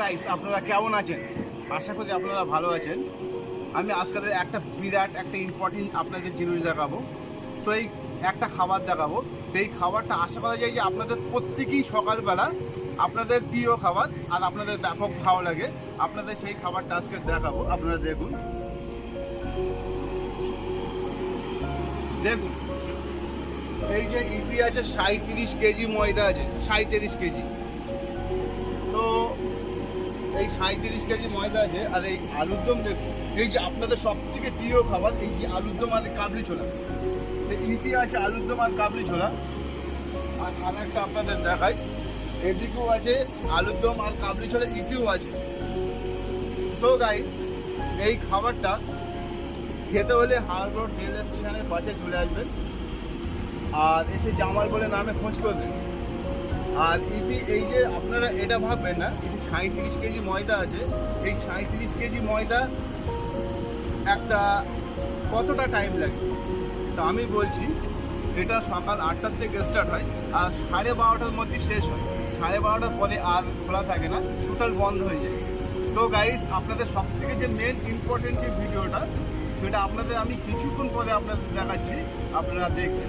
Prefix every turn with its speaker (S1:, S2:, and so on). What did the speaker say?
S1: Guys আপনারা কেমন আছেন? আশা করি আপনারা ভালো আছেন। আমি আজকে একটা বিরাট, একটা ইম্পর্টেন্ট আপনাদের জিনিস দেখাবো। তো এই একটা খাবার দেখাবো। সেই খাবারটা আশা করা যায় যে আপনাদের প্রত্যেকেই সকালবেলা আপনাদের প্রিয় খাবার আর আপনাদের ব্যাপক ভালো লাগে। আপনাদের সেই খাবারটা আজকে দেখাবো। আপনারা দেখুন। দেখুন। এই যে ইডলি আছে সাঁত্রিশ কেজি ময়দা আছে সাঁত্রিশ কেজি। এই সাঁত্রিশ কেজি ময়দা আছে আর এই আলুর দম দেখুন। এই যে আপনাদের সব থেকে প্রিয় খাবার, এই যে আলুর দম আর কাবলি ছোলা। ইতি আছে আলুর দম আর কাবলি ছোলা। আর আর একটা আপনাদের দেখাই। এদিকেও আছে আলুর দম আর কাবলি ছোলা ইতিও আছে। তো গাই এই খাবারটা খেতে হলে হাওড় রোড রেল স্টেশনের পাশে চলে আসবেন। আর এসে জামাল বলে নামে খোঁজ করবেন। আর ইতি, এই যে আপনারা এটা ভাববেন না এটি সাঁত্রিশ কেজি ময়দা আছে। এই সাঁত্রিশ কেজি ময়দা একটা কতটা টাইম লাগে? তা আমি বলছি, এটা সকাল আটটার থেকে স্টার্ট হয়, আর সাড়ে বারোটার মধ্যে শেষ হয়। সাড়ে বারোটার পরে আর খোলা থাকে না টোটাল বন্ধ হয়ে যায়। তো গাইস আপনাদের সব থেকে যে মেন ইম্পর্টেন্ট যে ভিডিওটা, সেটা আপনাদের আমি কিছুক্ষণ পরে আপনাদের দেখাচ্ছি, আপনারা দেখবেন।